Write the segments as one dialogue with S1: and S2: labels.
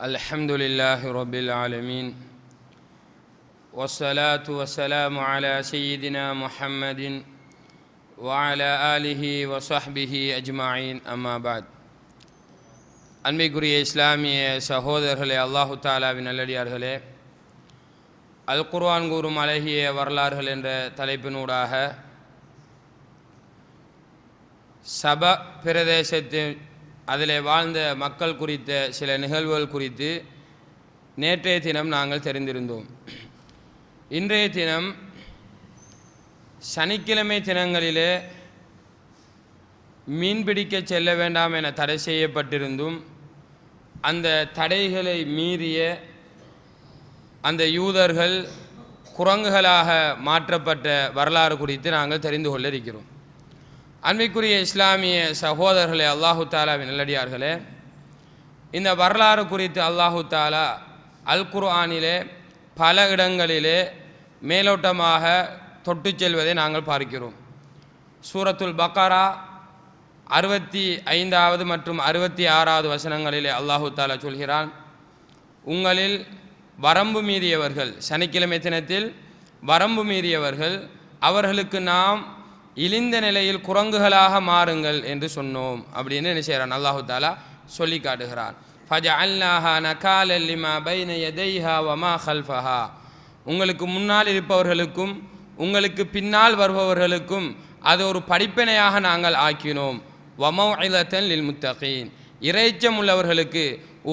S1: الحمد لله رب العالمين والصلاة والسلام على سيدنا محمد وعلى آله وصحبه أجمعين أما بعد அன்பிற்குரிய இஸ்லாமிய சகோதரர்களே அல்லாஹு தாலாவின் நல்லடியார்களே அல் குர்ஆன் கூறும் அழகிய வரலாறுகள் என்ற தலைப்பினூடாக சப பிரதேசத்தில் அதில் வாழ்ந்த மக்கள் குறித்த சில நிகழ்வுகள் குறித்து நேற்றைய தினம் நாங்கள் தெரிந்திருந்தோம். இன்றைய தினம் சனிக்கிழமை தினங்களிலே மீன்பிடிக்க செல்ல வேண்டாம் என தடை செய்யப்பட்டிருந்தும் அந்த தடைகளை மீறிய அந்த யூதர்கள் குரங்குகளாக மாற்றப்பட்ட வரலாறு குறித்து நாங்கள் தெரிந்து கொள்ள இருக்கிறோம். அன்பிற்குரிய இஸ்லாமிய சகோதரர்களே அல்லாஹு தாலாவின் நல்லடியார்களே இந்த வரலாறு குறித்து அல்லாஹு தாலா அல் குர்ஆனிலே பல இடங்களிலே மேலோட்டமாக தொட்டு செல்வதை நாங்கள் பார்க்கிறோம். சூரத்துல் பக்காரா அறுபத்தி ஐந்தாவது மற்றும் அறுபத்தி ஆறாவது வசனங்களிலே அல்லாஹு தாலா சொல்கிறான் உங்களில் வரம்பு மீறியவர்கள் சனிக்கிழமை தினத்தில் வரம்பு மீறியவர்கள் அவர்களுக்கு நாம் இழிந்த நிலையில் குரங்குகளாக மாறுங்கள் என்று சொன்னோம் அப்படின்னு என்ன செய்கிறான் அல்லாஹு தாலா சொல்லி காட்டுகிறான். ஃபஜ அல்லாஹா நகால் லிமா பைன எதைஹா வமா ஹல்ஃபஹா உங்களுக்கு முன்னால் இருப்பவர்களுக்கும் உங்களுக்கு பின்னால் வருபவர்களுக்கும் அது ஒரு படிப்பினையாக நாங்கள் ஆக்கினோம். வமௌஇலத்தன் லில் முத்தகீன் இறைச்சம் உள்ளவர்களுக்கு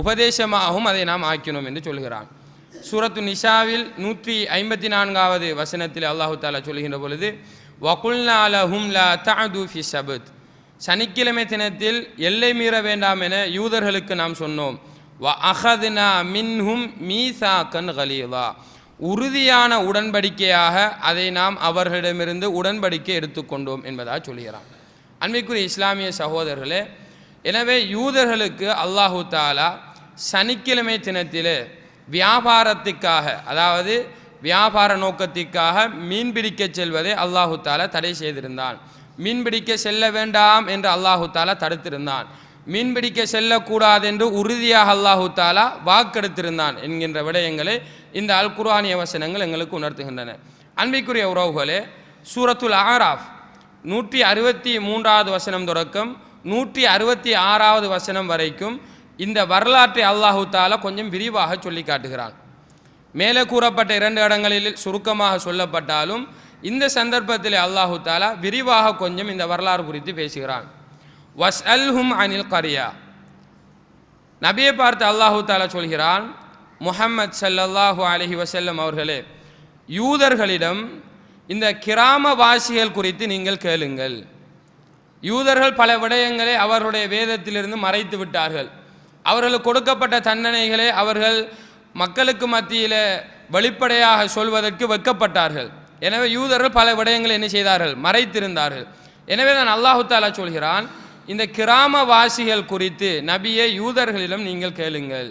S1: உபதேசமாகவும் அதை நாம் ஆக்கினோம் என்று சொல்கிறான். சூரத்து நிஷாவில் நூற்றி ஐம்பத்தி நான்காவது வசனத்தில் அல்லாஹு தாலா சொல்கின்ற பொழுது வகுல்நாலஹும் லா தாது ஃபி சபத். சனிக்கிழமை தினத்தில் எல்லை மீற வேண்டாம் என யூதர்களுக்கு நாம் சொன்னோம். வ அஹதுனா மின்ஹும் மீசாக்கன் கலீவா உறுதியான உடன்படிக்கையாக அதை நாம் அவர்களிடமிருந்து உடன்படிக்கை எடுத்துக்கொண்டோம் என்பதாக சொல்கிறான். அன்பிற்குரிய இஸ்லாமிய சகோதரர்களே எனவே யூதர்களுக்கு அல்லாஹு தாலா சனிக்கிழமை தினத்திலே வியாபாரத்துக்காக அதாவது வியாபார நோக்கத்திற்காக மீன்பிடிக்க செல்வதை அல்லாஹு தாலா தடை செய்திருந்தான். மீன்பிடிக்க செல்ல வேண்டாம் என்று அல்லாஹு தாலா தடுத்திருந்தான். மீன்பிடிக்க செல்லக்கூடாது என்று உறுதியாக அல்லாஹு தாலா வாக்கெடுத்திருந்தான் என்கின்ற விடயங்களை இந்த அல் குர்ஆனிய வசனங்கள் எங்களுக்கு உணர்த்துகின்றன. அன்பிக்குரிய உறவுகளே சூரத்துல் ஆராஃப் நூற்றி அறுபத்தி மூன்றாவது வசனம் தொடக்கம் நூற்றி அறுபத்தி ஆறாவது வசனம் வரைக்கும் இந்த வரலாற்றை அல்லாஹு தாலா கொஞ்சம் விரிவாக சொல்லி காட்டுகிறான் மேலே கூறப்பட்ட இரண்டு இடங்களில் சுருக்கமாக சொல்லப்பட்டாலும் இந்த சந்தர்ப்பத்தில் அல்லாஹு தாலா விரிவாக கொஞ்சம் இந்த வரலாறு குறித்து பேசுகிறான். வஸ் அல்ஹும் அனில் கரியா. நபியை பார்த்து அல்லாஹு தாலா சொல்கிறான் முஹம்மத் ஸல்லல்லாஹு அலஹி வசல்லம் அவர்களே யூதர்களிடம் இந்த கிராமவாசிகள் குறித்து நீங்கள் கேளுங்கள். யூதர்கள் பல விடயங்களை அவர்களுடைய வேதத்திலிருந்து மறைத்து விட்டார்கள். அவர்களுக்கு கொடுக்கப்பட்ட தண்டனைகளை அவர்கள் மக்களுக்கு மத்தியில் வெளிப்படையாக சொல்வதற்கு வைக்கப்பட்டார்கள் எனவே யூதர்கள் பல விடயங்களை என்ன செய்தார்கள்? மறைத்திருந்தார்கள். எனவே நான் அல்லாஹு தாலா சொல்கிறான் இந்த கிராமவாசிகள் குறித்து நபியை யூதர்களிடம் நீங்கள் கேளுங்கள்.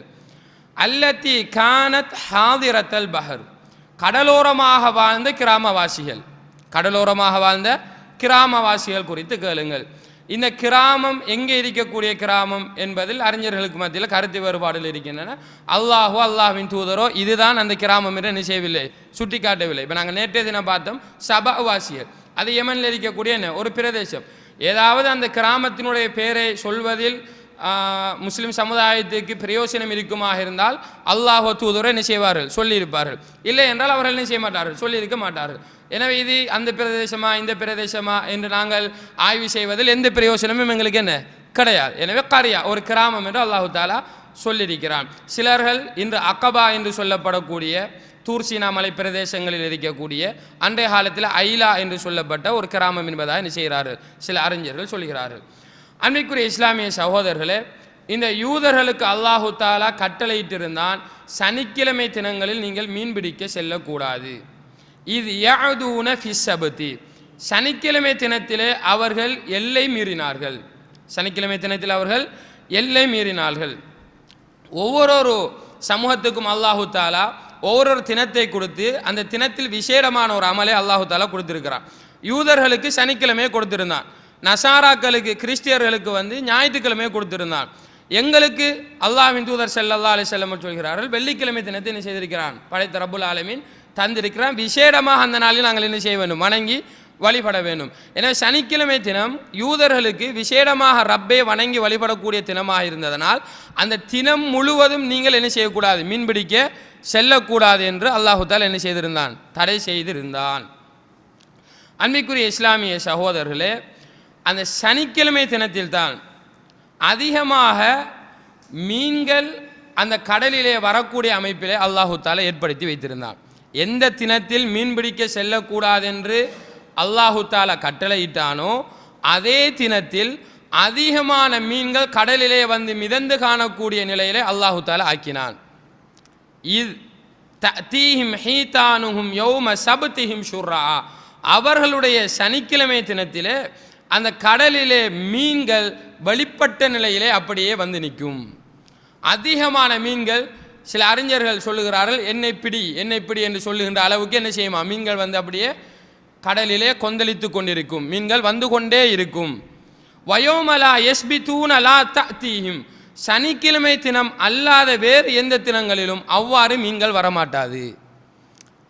S1: அல்லத்தி கானத் ஹாதிரத்தல் பஹர். கடலோரமாக வாழ்ந்த கிராமவாசிகள். கடலோரமாக வாழ்ந்த கிராமவாசிகள் குறித்து கேளுங்கள். இந்த கிராமம் எங்கே இருக்கக்கூடிய கிராமம் என்பதில் அறிஞர்களுக்கு மத்தியில் கருத்து வேறுபாடுகள் இருக்கின்றன. அல்லாஹோ அல்லாஹ்வின் தூதரோ இதுதான் அந்த கிராமம் என்று என்ன செய்யவில்லை சுட்டி காட்டவில்லை இப்போ நாங்கள் நேற்றைய தினம் பார்த்தோம் சபாவாசியர் அது யமனில் இருக்கக்கூடிய என்ன? ஒரு பிரதேசம். ஏதாவது அந்த கிராமத்தினுடைய பெயரை சொல்வதில் முஸ்லீம் சமுதாயத்துக்கு பிரயோசனம் இருக்குமாக இருந்தால் அல்லாஹோ தூதரோ என்ன செய்வார்கள் சொல்லியிருப்பார்கள் இல்லை என்றால் அவர்கள் என்ன செய்ய மாட்டார்கள் சொல்லியிருக்க மாட்டார்கள் எனவே இது அந்த பிரதேசமா இந்த பிரதேசமா என்று நாங்கள் ஆய்வு செய்வதில் எந்த பிரயோசனமும் எங்களுக்கு என்ன கிடையாது எனவே கரியா ஒரு கிராமம் என்று அல்லாஹு தாலா சொல்லியிருக்கிறான் சிலர்கள் இன்று அக்கபா என்று சொல்லப்படக்கூடிய தூர்சீனா மலை பிரதேசங்களில் இருக்கக்கூடிய அன்றைய காலத்தில் ஐலா என்று சொல்லப்பட்ட ஒரு கிராமம் என்பதாக என்ன செய்கிறார்கள் சில அறிஞர்கள் சொல்கிறார்கள் அன்பிற்குரிய இஸ்லாமிய சகோதரர்களே இந்த யூதர்களுக்கு அல்லாஹு தாலா கட்டளையிட்டிருந்தான் சனிக்கிழமை தினங்களில் நீங்கள் மீன்பிடிக்க செல்லக்கூடாது. இது யாதூன ஃபிஸ்ஸபதி சனிக்கிழமை தினத்திலே அவர்கள் எல்லை மீறினார்கள். சனிக்கிழமை தினத்தில் அவர்கள் எல்லை மீறினார்கள். ஒவ்வொரு சமூகத்துக்கும் அல்லாஹு தாலா ஒவ்வொரு தினத்தை கொடுத்து அந்த தினத்தில் விசேடமான ஒரு அமலை அல்லாஹு தாலா கொடுத்துருக்கிறான். யூதர்களுக்கு சனிக்கிழமையை கொடுத்திருந்தான். நசாராக்களுக்கு கிறிஸ்டியர்களுக்கு வந்து ஞாயிற்றுக்கிழமை கொடுத்திருந்தான் எங்களுக்கு அல்லாஹ்வின் தூதர் செல்லல்லா அலி செல்லம் சொல்கிறார்கள் வெள்ளிக்கிழமை தினத்தை என்ன செய்திருக்கிறான்? படைத்த ரபுல் ஆலமின் தந்திருக்கிறான். விசேடமாக அந்த நாளில் நாங்கள் என்ன செய்ய வேண்டும்? வணங்கி வழிபட வேண்டும். எனவே சனிக்கிழமை தினம் யூதர்களுக்கு விசேடமாக ரப்பை வணங்கி வழிபடக்கூடிய தினமாக இருந்ததனால் அந்த தினம் முழுவதும் நீங்கள் என்ன செய்யக்கூடாது? மீன்பிடிக்க செல்லக்கூடாது என்று அல்லாஹுத்தால் என்ன செய்திருந்தான்? தடை செய்திருந்தான். அன்பிக்குரிய இஸ்லாமிய சகோதரர்களே அந்த சனிக்கிழமை தினத்தில்தான் அதிகமாக மீன்கள் அந்த கடலிலே வரக்கூடிய அமைப்பிலே அல்லாஹு தாலா ஏற்படுத்தி வைத்திருந்தான். எந்த தினத்தில் மீன் பிடிக்க செல்லக்கூடாதென்று அல்லாஹு தாலா கட்டளையிட்டானோ அதே தினத்தில் அதிகமான மீன்கள் கடலிலே வந்து மிதந்து காணக்கூடிய நிலையிலே அல்லாஹு தாலா ஆக்கினான். இது தீஹிம் ஹீதானுஹும் யௌம சபுத்திஹிம் ஷுர்ரா. அவர்களுடைய சனிக்கிழமை தினத்திலே அந்த கடலிலே மீன்கள் வெளிப்பட்ட நிலையிலே அப்படியே வந்து நிற்கும். அதிகமான மீன்கள் சில அறிஞர்கள் சொல்லுகிறார்கள் என்னை பிடி என்னை பிடி என்று சொல்லுகின்ற அளவுக்கு என்ன செய்யுமா? மீன்கள் வந்து அப்படியே கடலிலே கொந்தளித்து கொண்டிருக்கும். மீன்கள் வந்து கொண்டே இருக்கும். வயோமலா எஸ்பி தூணலா தீயும் சனிக்கிழமை தினம் அல்லாத வேறு எந்த தினங்களிலும் அவ்வாறு மீன்கள் வரமாட்டாது.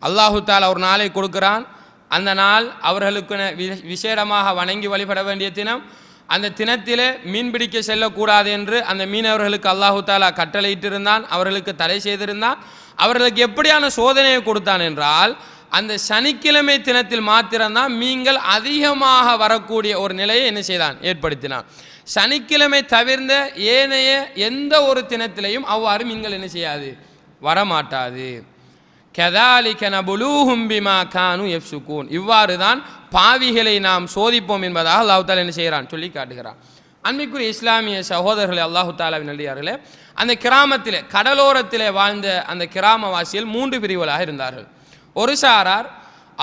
S1: அல்லாஹு தாலா ஒரு நாளை கொடுக்கிறான். அந்த நாள் அவர்களுக்கு ந- விசேடமாக வணங்கி வழிபட வேண்டிய தினம் அந்த தினத்திலே மீன் பிடிக்க செல்லக்கூடாது என்று அந்த மீனவர்களுக்கு அல்லாஹு தாலா கட்டளையிட்டிருந்தான் அவர்களுக்கு தடை செய்திருந்தான். அவர்களுக்கு எப்படியான சோதனையை கொடுத்தான் என்றால் அந்த சனிக்கிழமை தினத்தில் மாத்திரம்தான் மீன்கள் அதிகமாக வரக்கூடிய ஒரு நிலையை என்ன செய்தான்? ஏற்படுத்தினான். சனிக்கிழமை தவிர்ந்த ஏனைய எந்த ஒரு தினத்திலையும் அவ்வாறு மீன்கள் என்ன செய்யாது? வரமாட்டாது. கதாலிக நபுலூஹும் பிமா கானு எஃப்சுகூன் இவ்வாறு தான் பாவிகளை நாம் சோதிப்போம் என்பதாக அல்லாஹு தாலா என்ன செய்கிறான்? சொல்லி காட்டுகிறான். அன்பிற்குரிய இஸ்லாமிய சகோதரர்களே அல்லாஹு தாலாவின் நல்லியார்களே அந்த கிராமத்தில் கடலோரத்திலே வாழ்ந்த அந்த கிராமவாசிகள் மூன்று பிரிவுகளாக இருந்தார்கள். ஒரு சாரார்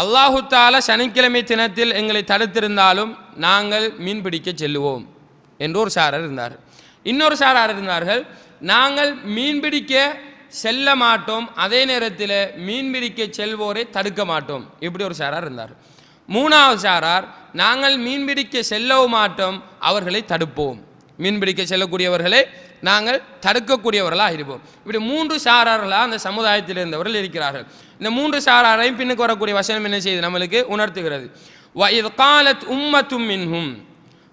S1: அல்லாஹு தாலா சனிக்கிழமை தினத்தில் எங்களை தடுத்திருந்தாலும் நாங்கள் மீன் பிடிக்க செல்லுவோம் என்று ஒரு சாரர் இருந்தார். இன்னொரு சாரார் இருந்தார்கள் நாங்கள் மீன் பிடிக்க செல்ல மாட்டோம் அதே நேரத்தில் மீன் பிடிக்க செல்வோரை தடுக்க மாட்டோம். இப்படி ஒரு சாரார் இருந்தார். மூணாவது சாரார் நாங்கள் மீன் பிடிக்க செல்லவும் மாட்டோம் அவர்களை தடுப்போம். மீன் பிடிக்க செல்லக்கூடியவர்களை நாங்கள் தடுக்கக்கூடியவர்களாக இருப்போம். இப்படி மூன்று சாரார்களாக அந்த சமுதாயத்தில் இருந்தவர்கள் இருக்கிறார்கள். இந்த மூன்று சாராரையும் பின்னுக்கு வரக்கூடிய வசனம் என்ன செய்து நம்மளுக்கு உணர்த்துகிறது. வயது காலத் உம்மத்தும் மின்ஹும்.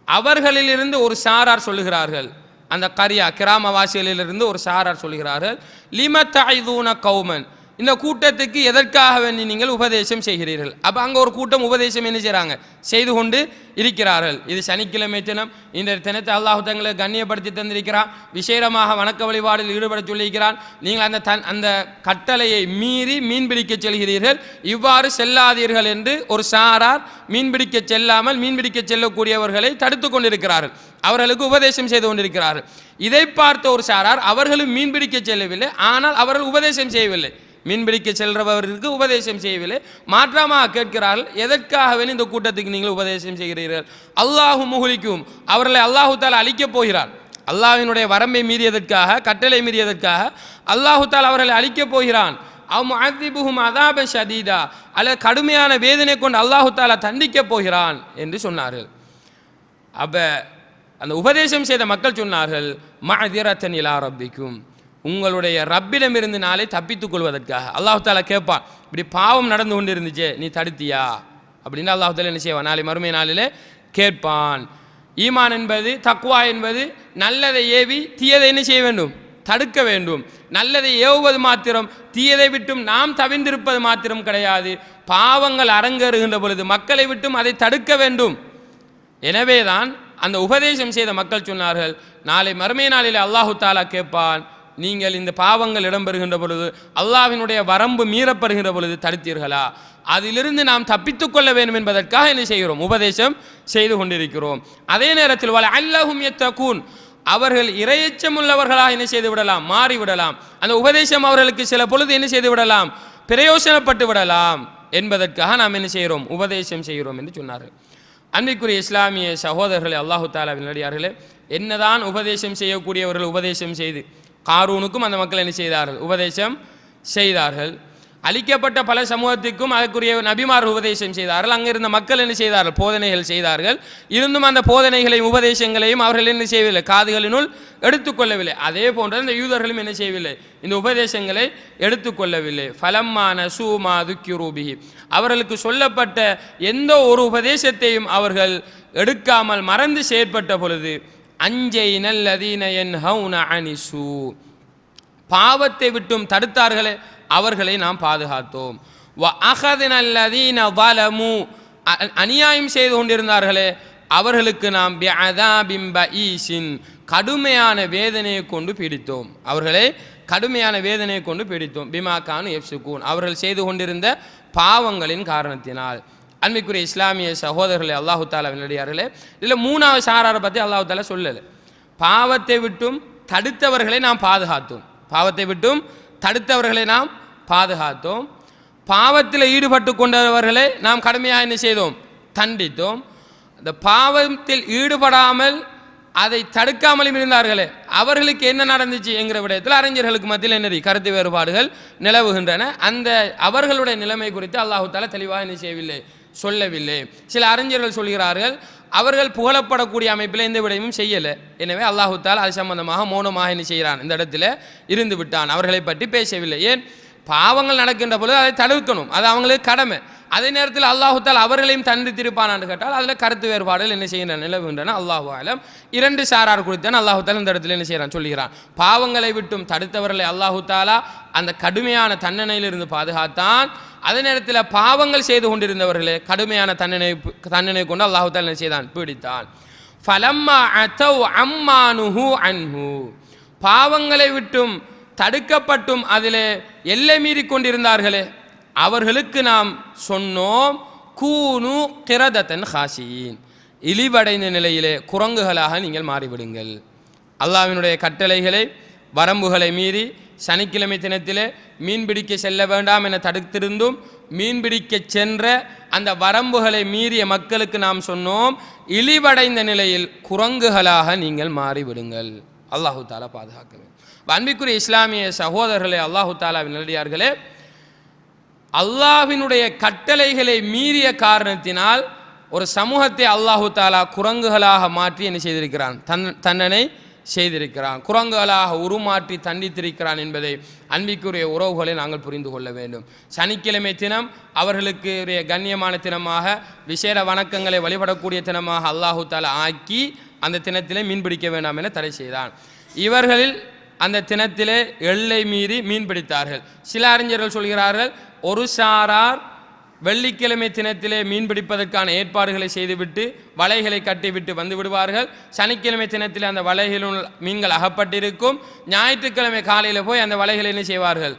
S1: அவர்களிலிருந்து ஒரு சாரார் சொல்லுகிறார்கள். அந்த கரியா கிராமவாசிகளிலிருந்து ஒரு சாரார் சொல்கிறார்கள் லிம ஐதூன கௌமன்? இந்த கூட்டத்துக்கு எதற்காக வேண்டி நீங்கள் உபதேசம் செய்கிறீர்கள்? அப்போ அங்கே ஒரு கூட்டம் உபதேசம் என்ன செய்கிறாங்க செய்து கொண்டு இருக்கிறார்கள். இது சனிக்கிழமை தினம். இந்த தினத்தை அல்லாஹு தங்களை கண்ணியப்படுத்தி தந்திருக்கிறான். விசேடமாக வணக்க வழிபாடில் ஈடுபட சொல்லியிருக்கிறான். நீங்கள் அந்த தன் அந்த கட்டளையை மீறி மீன்பிடிக்க செல்கிறீர்கள். இவ்வாறு செல்லாதீர்கள் என்று ஒரு சாரார் மீன்பிடிக்க செல்லாமல் மீன் பிடிக்க செல்லக்கூடியவர்களை தடுத்து கொண்டிருக்கிறார்கள். அவர்களுக்கு உபதேசம் செய்து கொண்டிருக்கிறார்கள். இதை பார்த்த ஒரு சாரார் அவர்களும் மீன்பிடிக்க செல்லவில்லை. ஆனால் அவர்கள் உபதேசம் செய்யவில்லை. மீன்பிடிக்க செல்றவர்களுக்கு உபதேசம் செய்யவில்லை. மாற்றமாக கேட்கிறார்கள் எதற்காகவே இந்த கூட்டத்துக்கு நீங்கள் உபதேசம் செய்கிறீர்கள்? அல்லாஹு முகுலிக்கும் அவர்களை அல்லாஹு தாலா அழிக்கப் போகிறார். அல்லாஹினுடைய வரம்பை மீறியதற்காக கட்டளை மீறியதற்காக அல்லாஹு தால் அவர்களை அழிக்கப் போகிறான். அவ் அதாப ஷதீதா. அல்லது கடுமையான வேதனை கொண்டு அல்லாஹு தாலா தண்டிக்கப் போகிறான் என்று சொன்னார்கள். அப்போ அந்த உபதேசம் செய்த மக்கள் சொன்னார்கள் மஅதிரத்தன் இலா ரப்பிக்கும். உங்களுடைய ரப்பிடமிருந்து நாளை தப்பித்துக் கொள்வதற்காக. அல்லாஹு தாலா கேட்பான் இப்படி பாவம் நடந்து கொண்டு இருந்துச்சே நீ தடுத்தியா? அப்படின்னு அல்லாஹு தாலா என்ன செய்வான் நாளை மறுமை நாளில் கேட்பான். ஈமான் என்பது தக்குவா என்பது நல்லதை ஏவி தீயதை என்ன செய்ய வேண்டும்? தடுக்க வேண்டும். நல்லதை ஏவுவது மாத்திரம் தீயதை விட்டும் நாம் தவிர்ந்திருப்பது மாத்திரம் கிடையாது. பாவங்கள் அரங்கேறுகின்ற பொழுது மக்களை விட்டும் அதை தடுக்க வேண்டும். எனவேதான் அந்த உபதேசம் செய்த மக்கள் சொன்னார்கள் நாளை மறுமை நாளில் அல்லாஹு தாலா கேட்பான் நீங்கள் இந்த பாவங்கள் இடம்பெறுகின்ற பொழுது அல்லாஹ்வினுடைய வரம்பு மீறப்படுகின்ற பொழுது தடுத்தீர்களா? அதிலிருந்து நாம் தப்பித்துக் கொள்ள வேண்டும் என்பதற்காக என்ன செய்கிறோம்? உபதேசம் செய்து கொண்டிருக்கிறோம். அதே நேரத்தில் வல அல்லஹும் எத்தகூன் அவர்கள் இரையச்சம் உள்ளவர்களாக என்ன செய்து விடலாம்? மாறிவிடலாம் அந்த உபதேசம் அவர்களுக்கு சில பொழுது என்ன செய்து விடலாம்? பிரயோசனப்பட்டு விடலாம் என்பதற்காக நாம் என்ன செய்கிறோம்? உபதேசம் செய்கிறோம் என்று சொன்னார்கள். அன்பிற்குரிய இஸ்லாமிய சகோதரர்களே அல்லாஹு தாலாவின் நடிகார்களே என்னதான் உபதேசம் செய்யக்கூடியவர்கள் உபதேசம் செய்து காரூனுக்கும் அந்த மக்கள் என்ன செய்தார்கள்? உபதேசம் செய்தார்கள். அழிக்கப்பட்ட பல சமூகத்துக்கும் அதற்குரிய நபிமார் உபதேசம் செய்தார்கள். அங்கே இருந்த மக்கள் என்ன செய்தார்கள்? போதனைகள் செய்தார்கள். இருந்தும் அந்த போதனைகளையும் உபதேசங்களையும் அவர்கள் என்ன செய்யவில்லை? காதுகளினுள் எடுத்துக்கொள்ளவில்லை அதே போன்ற இந்த யூதர்களும் என்ன செய்யவில்லை? இந்த உபதேசங்களை எடுத்துக்கொள்ளவில்லை ஃபலம்மான சூமா துக்கியூபிஹி அவர்களுக்கு சொல்லப்பட்ட எந்த ஒரு உபதேசத்தையும் அவர்கள் எடுக்காமல் மறந்து செயற்பட்ட பொழுது அஞ்சை நல்லதீன என் ஹவுன அனிசூ. பாவத்தை விட்டும் தடுத்தார்களே அவர்களை நாம் பாதுகாத்தோம். வ அகதினல்லதீன வலமு. அநியாயம் செய்து கொண்டிருந்தார்களே அவர்களுக்கு நாம் பிம்ப பஈசின் கடுமையான வேதனையை கொண்டு பீடித்தோம். அவர்களை கடுமையான வேதனையை கொண்டு பீடித்தோம். பிமா கானு எப்சுகூன். அவர்கள் செய்து கொண்டிருந்த பாவங்களின் காரணத்தினால். அன்மைக்குரிய இஸ்லாமிய சகோதரர்களே அல்லாஹு தாலா வினடியார்களே இதில் மூணாவது சாராரை பற்றி அல்லாஹு தாலா சொல்லலை. பாவத்தை விட்டும் தடுத்தவர்களை நாம் பாதுகாத்தோம். பாவத்தை விட்டும் தடுத்தவர்களை நாம் பாதுகாத்தோம். பாவத்தில் ஈடுபட்டு கொண்டவர்களை நாம் கடுமையாக என்ன செய்தோம்? தண்டித்தோம். இந்த பாவத்தில் ஈடுபடாமல் அதை தடுக்காமலும் இருந்தார்களே அவர்களுக்கு என்ன நடந்துச்சு என்கிற விடயத்தில் அறிஞர்களுக்கு மத்தியில் என்ன கருத்து வேறுபாடுகள் நிலவுகின்றன. அந்த அவர்களுடைய நிலைமை குறித்து அல்லாஹு தாலா தெளிவாக என்ன செய்யவில்லை. சொல்லவில்லை. சில அறிஞர்கள் சொல்கிறார்கள் அவர்கள் புகழப்படக்கூடிய அமைப்பில் எந்த விடயமும் செய்யலை. எனவே அல்லாஹுத்தால் அது சம்பந்தமாக மௌனமாக என்ன செய்கிறான்? இந்த இடத்துல இருந்து விட்டான். அவர்களை பற்றி பேசவில்லை. ஏன்? பாவங்கள் நடக்கின்ற பொழுது அதை தடுக்கணும். அது அவங்களுக்கு கடமை. அதே நேரத்தில் அல்லாஹுத்தால் அவர்களையும் தண்டித்திருப்பானான்னு கேட்டால் அதில் கருத்து வேறுபாடுகள் என்ன செய்கின்றன நிலவுகின்றன. அல்லாஹு ஆலம் இரண்டு சாரார் குறித்தான் அல்லாஹுத்தால் இந்த இடத்துல என்ன செய்கிறான் சொல்கிறான் பாவங்களை விட்டும் தடுத்தவர்களை அல்லாஹுத்தாலா அந்த கடுமையான தண்டனையிலிருந்து பாதுகாத்தான். அதே நேரத்தில் பாவங்கள் செய்து கொண்டிருந்தவர்களே கடுமையான தண்டனை தண்டனை கொண்டு அல்லாஹுத்தால் என்ன செய்தான் பீடித்தான். ஃபலம்மா அத்தவ் அம்மானுஹு அன்ஹு. பாவங்களை விட்டும் தடுக்கப்பட்டும் அதிலே எல்லை மீறி கொண்டிருந்தார்களே அவர்களுக்கு நாம் சொன்னோம் கூனு கிரதத்தன் ஹாசியின் இழிவடைந்த நிலையிலே குரங்குகளாக நீங்கள் மாறிவிடுங்கள். அல்லாவினுடைய கட்டளைகளை வரம்புகளை மீறி சனிக்கிழமை தினத்திலே மீன் பிடிக்க செல்ல வேண்டாம் என தடுத்திருந்தும் மீன்பிடிக்க சென்ற அந்த வரம்புகளை மீறிய மக்களுக்கு நாம் சொன்னோம் இழிவடைந்த நிலையில் குரங்குகளாக நீங்கள் மாறிவிடுங்கள். அல்லாஹு தாலா பாதுகாக்க வேண்டும். அன்பிற்குரிய இஸ்லாமிய சகோதரர்களே அல்லாஹு தாலாவின் நல்லடியார்களே அல்லாஹினுடைய கட்டளைகளை மீறிய காரணத்தினால் ஒரு சமூகத்தை அல்லாஹு தாலா குரங்குகளாக மாற்றி என்ன செய்திருக்கிறான்? தன் தண்டனை செய்திருக்கிறான். குரங்குகளாக உருமாற்றி தண்டித்திருக்கிறான் என்பதை அன்பிக்குரிய உறவுகளை நாங்கள் புரிந்து கொள்ள வேண்டும். சனிக்கிழமை தினம் அவர்களுக்கு கண்ணியமான தினமாக விசேட வணக்கங்களை வழிபடக்கூடிய தினமாக அல்லாஹு தாலா ஆக்கி அந்த தினத்திலே மீன் பிடிக்க வேண்டாம் என தடை செய்தான். இவர்களில் அந்த தினத்திலே எல்லை மீறி மீன் பிடித்தார்கள். சில அறிஞர்கள் சொல்கிறார்கள் ஒரு சாரார் வெள்ளிக்கிழமை தினத்திலே மீன் பிடிப்பதற்கான ஏற்பாடுகளை செய்துவிட்டு வலைகளை கட்டிவிட்டு வந்து விடுவார்கள். சனிக்கிழமை தினத்திலே அந்த வலைகளுள் மீன்கள் அகப்பட்டிருக்கும். ஞாயிற்றுக்கிழமை காலையில் போய் அந்த வலைகளை என்ன செய்வார்கள்?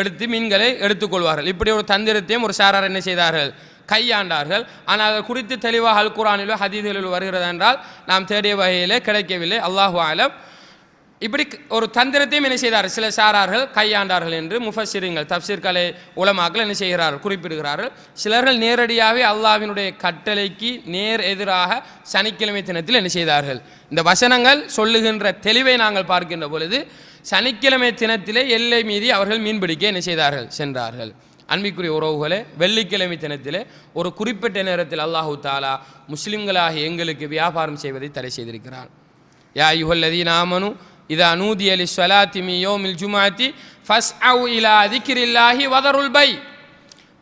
S1: எடுத்து மீன்களை எடுத்துக்கொள்வார்கள் இப்படி ஒரு தந்திரத்தையும் ஒரு சாரார் என்ன செய்தார்கள்? கையாண்டார்கள். ஆனால் அதை குறித்து தெளிவாக அல் குரானிலோ ஹதீதிலோ வருகிறது என்றால் நாம் தேடிய வகையிலே கிடைக்கவில்லை. அல்லாஹு ஆலம் இப்படி ஒரு தந்திரத்தையும் என்ன செய்தார்? சில சாரார்கள் கையாண்டார்கள் என்று முஃபசிரிங்கள் தப்சீர்கலை உலமாக்கள் என்ன செய்கிறார்கள்? குறிப்பிடுகிறார்கள். சிலர்கள் நேரடியாகவே அல்லாஹ்வினுடைய கட்டளைக்கு நேர் எதிராக சனிக்கிழமை தினத்தில் என்ன செய்தார்கள்? இந்த வசனங்கள் சொல்லுகின்ற தெளிவை நாங்கள் பார்க்கின்ற பொழுது சனிக்கிழமை தினத்திலே எல்லை மீறி அவர்கள் மீன்பிடிக்க என்ன செய்தார்கள்? சென்றார்கள். அன்பிக்குரிய உறவுகளே வெள்ளிக்கிழமை தினத்திலே ஒரு குறிப்பிட்ட நேரத்தில் அல்லாஹூ தாலா முஸ்லிம்களாக எங்களுக்கு வியாபாரம் செய்வதை தடை செய்திருக்கிறார் யா யுகல்லதி நாமனும் இதா நூதி அலி ஸ்வலாத்தி மி யோமில் ஜுமாத்தி ஃபஸ் அவு இலா அதிக்கிரில்லாஹி வதருல் பை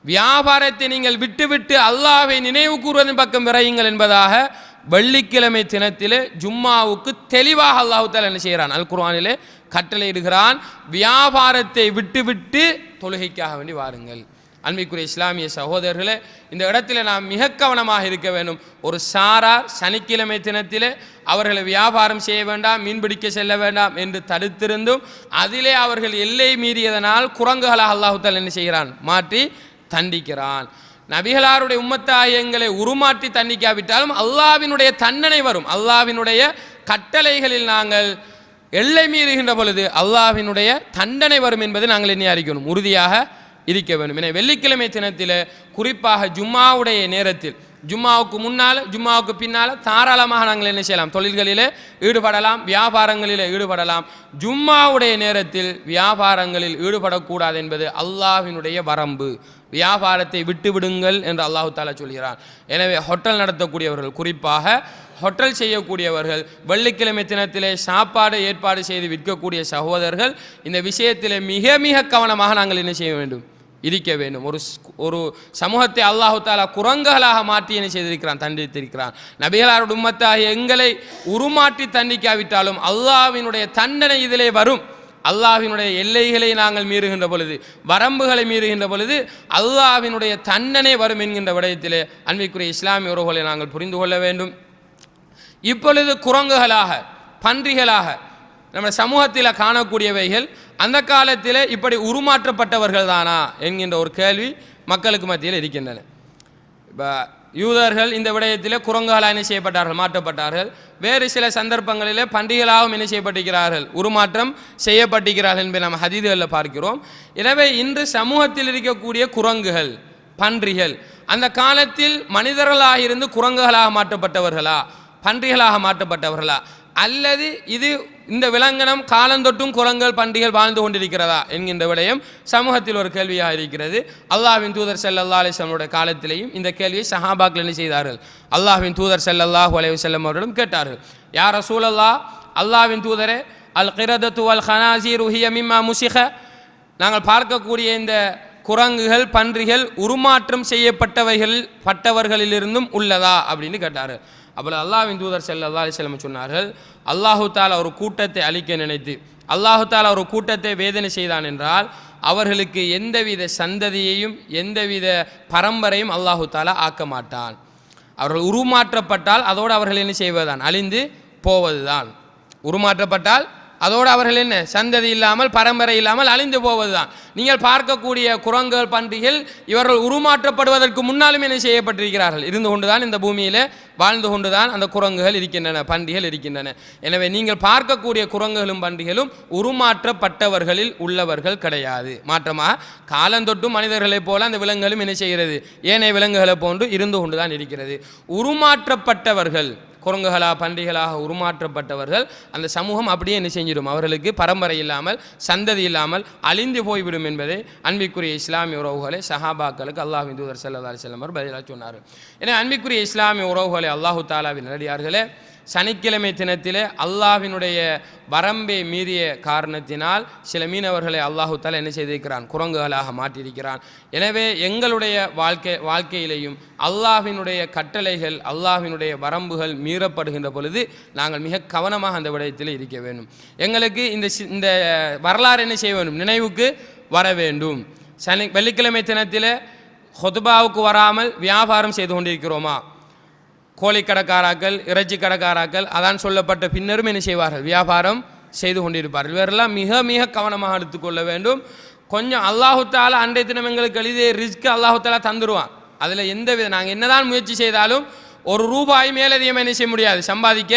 S1: வியாபாரத்தை நீங்கள் விட்டுவிட்டு அல்லாவை நினைவு கூறுவதன் பக்கம் விரையுங்கள் என்பதாக வெள்ளிக்கிழமை தினத்தில் ஜும்மாவுக்கு தெளிவாக அல்லாஹுத்தால் என்ன செய்கிறான்? அல் குர்ஆனிலே கட்டளையிடுகிறான். வியாபாரத்தை விட்டுவிட்டு தொழுகைக்காக வேண்டி வாருங்கள். அன்பிக்குரிய இஸ்லாமிய சகோதரர்களே இந்த இடத்துல நாம் மிக கவனமாக இருக்க வேண்டும். ஒரு சாரார் சனிக்கிழமை தினத்திலே அவர்களை வியாபாரம் செய்ய வேண்டாம் மீன்பிடிக்க செல்ல வேண்டாம் என்று தடுத்திருந்தும் அதிலே அவர்கள் எல்லை மீறியதனால் குரங்குகளாக அல்லாஹுத்தால் என்ன செய்கிறான்? மாற்றி தண்டிக்கிறான். நபிகளாருடைய உம்மத்தாயங்களை உருமாற்றி தண்டிக்காவிட்டாலும் அல்லாவினுடைய தண்டனை வரும். அல்லாவினுடைய கட்டளைகளில் நாங்கள் எல்லை மீறுகின்ற பொழுது அல்லாவினுடைய தண்டனை வரும் என்பதை நாங்கள் என்ன அறிக்கணும் உறுதியாக இருக்க வேண்டும். என வெள்ளிக்கிழமை தினத்தில் குறிப்பாக ஜும்மாவுடைய நேரத்தில் ஜும்மாவுக்கு முன்னால் ஜும்மாவுக்கு பின்னால் தாராளமாக நாங்கள் என்ன செய்யலாம்? தொழில்களிலே ஈடுபடலாம் வியாபாரங்களிலே ஈடுபடலாம். ஜும்மாவுடைய நேரத்தில் வியாபாரங்களில் ஈடுபடக்கூடாது என்பது அல்லாஹ்வினுடைய வரம்பு. வியாபாரத்தை விட்டு விடுங்கள் என்று அல்லாஹு தாலா சொல்கிறான். எனவே ஹோட்டல் நடத்தக்கூடியவர்கள் குறிப்பாக ஹோட்டல் செய்யக்கூடியவர்கள் வெள்ளிக்கிழமை தினத்திலே சாப்பாடு ஏற்பாடு செய்து விற்கக்கூடிய சகோதரர்கள் இந்த விஷயத்தில் மிக மிக கவனமாக நாங்கள் என்ன செய்ய வேண்டும்? இருக்க வேண்டும். ஒரு ஸ்- ஒரு சமூகத்தை அல்லாஹு தாலா குரங்குகளாக மாற்றி என்ன செய்திருக்கிறான்? தண்டித்திருக்கிறான். நபிகளாரோட உம்மத்தாகிய எங்களை உருமாற்றி தண்டிக்காவிட்டாலும் அல்லாவினுடைய தண்டனை இதிலே வரும். அல்லாஹினுடைய எல்லைகளை நாங்கள் மீறுகின்ற பொழுது வரம்புகளை மீறுகின்ற பொழுது அல்லாஹ்வினுடைய தண்டனை வரும் என்கின்ற விடயத்திலே அன்பிற்குரிய இஸ்லாமிய உறவுகளை நாங்கள் புரிந்து கொள்ள வேண்டும். இப்பொழுது குரங்குகளாக பன்றிகளாக நம்ம சமூகத்தில் காணக்கூடியவைகள் அந்த காலத்தில் இப்படி உருமாற்றப்பட்டவர்கள் தானா என்கின்ற ஒரு கேள்வி மக்களுக்கு மத்தியில் இருக்கின்றன. இப்போ யூதர்கள் இந்த விடயத்தில் குரங்குகளாக என்ன செய்யப்பட்டார்கள்? மாற்றப்பட்டார்கள். வேறு சில சந்தர்ப்பங்களில் பன்றிகளாகவும் என்ன செய்யப்பட்டிருக்கிறார்கள்? உருமாற்றம் செய்யப்பட்டிருக்கிறார்கள் என்பதை நம்ம ஹதீதுகளில் பார்க்கிறோம். எனவே இன்று சமூகத்தில் இருக்கக்கூடிய குரங்குகள் பன்றிகள் அந்த காலத்தில் மனிதர்களாக இருந்து குரங்குகளாக மாற்றப்பட்டவர்களா? பன்றிகளாக மாற்றப்பட்டவர்களா? அல்லது இது இந்த விலங்கனம் காலந்தொட்டும் குரங்கள் பன்றிகள் வாழ்ந்து கொண்டிருக்கிறதா என்கின்ற விடயம் சமூகத்தில் ஒரு கேள்வியாக இருக்கிறது. அல்லாஹ்வின் தூதர் செல்லல்லா அலைஹி காலத்திலேயும் இந்த கேள்வியை சஹாபாக்கள் என்ன செய்தார்கள்? அல்லாஹின் தூதர் ஸல்லல்லாஹு அலைஹி செல்லம் அவர்களிடம் கேட்டார்கள். யார் சூழல்லா அல்லாஹ்வின் தூதரே அல் கிரதத்து அல் ஹனாசி உஹிய மிம்மா முசிக நாங்கள் பார்க்கக்கூடிய இந்த குரங்குகள் பன்றிகள் உருமாற்றம் செய்யப்பட்டவைகள் பட்டவர்களிலிருந்தும் உள்ளதா? அப்படின்னு கேட்டார். அப்போ அல்லாஹ்வின் தூதர் செல்லல்லா அலைஹி சொன்னார்கள் அல்லாஹு தால் ஒரு கூட்டத்தை அழிக்க நினைத்து அல்லாஹு தால் ஒரு கூட்டத்தை வேதனை செய்தான் என்றால் அவர்களுக்கு எந்தவித சந்ததியையும் எந்தவித பரம்பரையும் அல்லாஹு தாலா ஆக்க மாட்டான். அவர்கள் உருமாற்றப்பட்டால் அதோடு அவர்கள் என்ன செய்வதுதான்? அழிந்து போவதுதான். உருமாற்றப்பட்டால் அதோடு அவர்கள் என்ன? சந்ததி இல்லாமல் பரம்பரை இல்லாமல் அழிந்து போவது தான் நீங்கள் பார்க்கக்கூடிய குரங்குகள் பன்றிகள் இவர்கள் உருமாற்றப்படுவதற்கு முன்னாலும் என்ன செய்யப்பட்டிருக்கிறார்கள்? இருந்து கொண்டுதான் இந்த பூமியில் வாழ்ந்து கொண்டுதான் அந்த குரங்குகள் இருக்கின்றன பன்றிகள் இருக்கின்றன. எனவே நீங்கள் பார்க்கக்கூடிய குரங்குகளும் பன்றிகளும் உருமாற்றப்பட்டவர்களில் உள்ளவர்கள் கிடையாது. மாற்றமாக காலந்தொட்டும் மனிதர்களைப் போல அந்த விலங்குகளும் என்ன செய்கிறது? ஏனைய விலங்குகளை போன்று இருந்து கொண்டுதான் இருக்கிறது. உருமாற்றப்பட்டவர்கள் குரங்குகளாக பன்றிகளாக உருமாற்றப்பட்டவர்கள் அந்த சமூகம் அப்படியே என்ன செஞ்சிடும்? அவர்களுக்கு பரம்பரை இல்லாமல் சந்ததி இல்லாமல் அழிந்து போய்விடும் என்பதை அன்பிக்குரிய இஸ்லாமிய உறவுகளை சஹாபாக்களுக்கு அல்லாஹ் தூதர் ஸல்லல்லாஹு அலைஹி பதிலாக சொன்னார். எனவே அன்பிக்குரிய இஸ்லாமிய உறவுகளை அல்லாஹு தாலாவின் நடிகார்களே சனிக்கிழமை தினத்திலே அல்லாஹினுடைய வரம்பை மீறிய காரணத்தினால் சில மீனவர்களை அல்லாஹு என்ன செய்திருக்கிறான்? குரங்குகளாக மாற்றியிருக்கிறான். எனவே எங்களுடைய வாழ்க்கை வாழ்க்கையிலேயும் அல்லாஹினுடைய கட்டளைகள் அல்லாஹினுடைய வரம்புகள் மீறப்படுகின்ற பொழுது நாங்கள் மிக கவனமாக அந்த விடயத்தில் இருக்க வேண்டும். எங்களுக்கு இந்த சி- இந்த வரலாறு என்ன செய்ய வேண்டும்? நினைவுக்கு வர வேண்டும். சனி வெள்ளிக்கிழமை தினத்தில் ஹொதுபாவுக்கு வராமல் வியாபாரம் செய்து கொண்டிருக்கிறோமா? கோழி கடைக்காராக்கள் இறைச்சி கடைக்காராக்கள் அதான் சொல்லப்பட்ட பின்னரும் என்ன செய்வார்கள்? வியாபாரம் செய்து கொண்டிருப்பார்கள். இவரெல்லாம் மிக மிக கவனமாக எடுத்துக்கொள்ள வேண்டும். கொஞ்சம் அல்லாஹுத்தால அன்றைய தினம் எங்களுக்கு எளிதே ரிஸ்க் அல்லாஹுத்தாலா தந்துடுவான் அதில் எந்த வித நாங்கள் என்னதான் முயற்சி செய்தாலும் ஒரு ரூபாய் மேலதிகமாக என்ன செய்ய முடியாது சம்பாதிக்க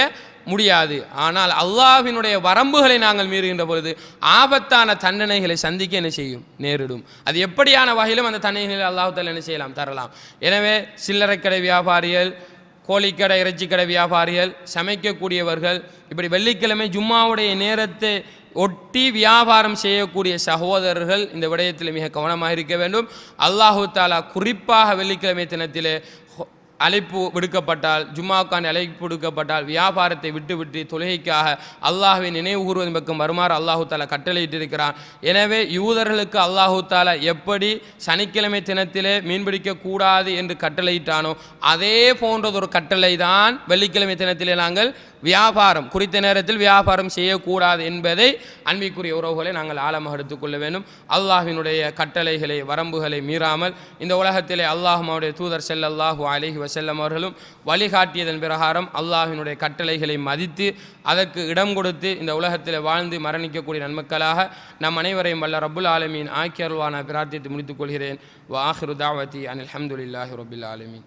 S1: முடியாது. ஆனால் அல்லாஹினுடைய வரம்புகளை நாங்கள் மீறுகின்ற பொழுது ஆபத்தான தண்டனைகளை சந்திக்க என்ன செய்யும்? நேரிடும். அது எப்படியான வகையிலும் அந்த தண்டனைகளை அல்லாஹ் என்ன செய்யலாம்? தரலாம். எனவே சில்லறை கடை வியாபாரிகள் கோழிக்கடை இறைச்சிக்கடை வியாபாரிகள் சமைக்கக்கூடியவர்கள் இப்படி வெள்ளிக்கிழமை ஜும்மாவுடைய நேரத்தை ஒட்டி வியாபாரம் செய்யக்கூடிய சகோதரர்கள் இந்த விடயத்தில் மிக கவனமாக இருக்க வேண்டும். அல்லாஹு தாலா குறிப்பாக வெள்ளிக்கிழமை தினத்திலே அழைப்பு விடுக்கப்பட்டால் ஜும்மாவுக்கான அழைப்பு விடுக்கப்பட்டால் வியாபாரத்தை விட்டு விட்டு தொழுகைக்காக அல்லாஹ்வை நினைவு கூறுவதன் பக்கம் வருமாறு அல்லாஹு தாலா கட்டளையிட்டிருக்கிறான். எனவே யூதர்களுக்கு அல்லாஹு தாலா எப்படி சனிக்கிழமை தினத்திலே மீன்பிடிக்கக்கூடாது என்று கட்டளையிட்டானோ அதே போன்றதொரு கட்டளை தான் வெள்ளிக்கிழமை தினத்திலே நாங்கள் வியாபாரம் குறித்த நேரத்தில் வியாபாரம் செய்யக்கூடாது என்பதை அன்பிக்குரிய உறவுகளை நாங்கள் ஆழமாக எடுத்துக்கொள்ள வேண்டும். அல்லாஹ்வினுடைய கட்டளைகளை வரம்புகளை மீறாமல் இந்த உலகத்திலே தூதர் அவருடைய தூதர் ஸல்லல்லாஹு அலைஹி வஸல்லம் அவர்களும் வழிகாட்டியதன் பிரகாரம் அல்லாஹினுடைய கட்டளைகளை மதித்து அதற்கு இடம் கொடுத்து இந்த உலகத்தில் வாழ்ந்து மரணிக்கக்கூடிய நன்மக்களாக நம் அனைவரையும் வல்ல ரபுல் ஆலமீன் ஆக்கியருள்வான பிரார்த்தித்து முடித்துக் கொள்கிறேன். வாஹிரு தாவதி அனில் அல்ஹம்துலில்லாஹி ரபுல் ஆலமீன்.